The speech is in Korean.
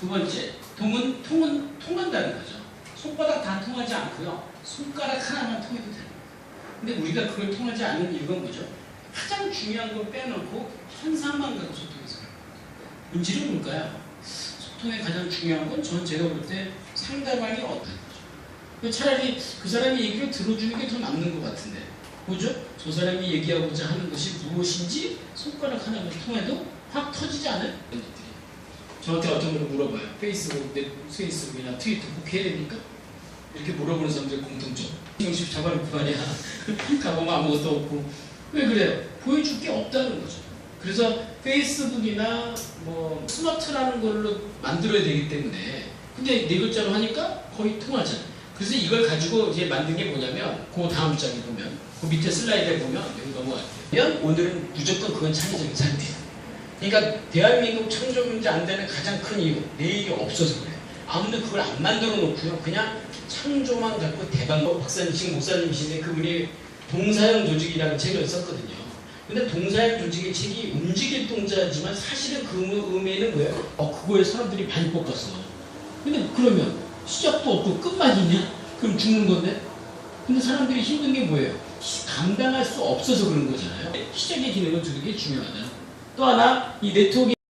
두 번째, 통은, 통은 통한다는 거죠. 손바닥 다 통하지 않고요. 손가락 하나만 통해도 돼요. 근데 우리가 그걸 통하지 않는 이유가 뭐죠? 가장 중요한 걸 빼놓고 현상만 갖고 소통해서. 본질은 뭘까요? 소통의 가장 중요한 건 전 제가 볼 때 상대방이 어떤 거죠. 차라리 그 사람이 얘기를 들어주는 게더 맞는 것 같은데. 뭐죠? 저 사람이 얘기하고자 하는 것이 무엇인지 손가락 하나만 통해도 확 터지지 않아요? 저한테 어떤 걸 물어봐요. 페이스북, 내 페이스북이나 트위터 꼭 해야 됩니까? 이렇게 물어보는 사람들 공통점. 정식 잡아놓고 말이야. 가보면 아무것도 없고. 왜 그래요? 보여줄 게 없다는 거죠. 그래서 페이스북이나 뭐 스마트라는 걸로 만들어야 되기 때문에 근데 네 글자로 하니까 거의 통하잖아요. 그래서 이걸 가지고 이제 만든 게 뭐냐면 그 다음 장에 보면 그 밑에 슬라이드에 보면 여기 넘어갈게요. 오늘은 무조건 그건 창의적인 상태예요. 그러니까 대한민국 창조 문제 안 되는 가장 큰 이유 내일이 없어서 그래요. 아무도 그걸 안 만들어 놓고요. 그냥 창조만 갖고 대박 박사님이신 목사님이신데 그분이 동사형 조직이라는 책을 썼거든요. 근데 동사형 조직의 책이 움직일 동자지만 사실은 그 의미는 뭐예요? 어 그거에 사람들이 많이 뽑았어. 근데 그러면 시작도 없고 끝만 있냐? 그럼 죽는 건데? 근데 사람들이 힘든 게 뭐예요? 감당할 수 없어서 그런 거잖아요. 시작의 기능을 두는 게 중요하다. 또 하나 이 네트워크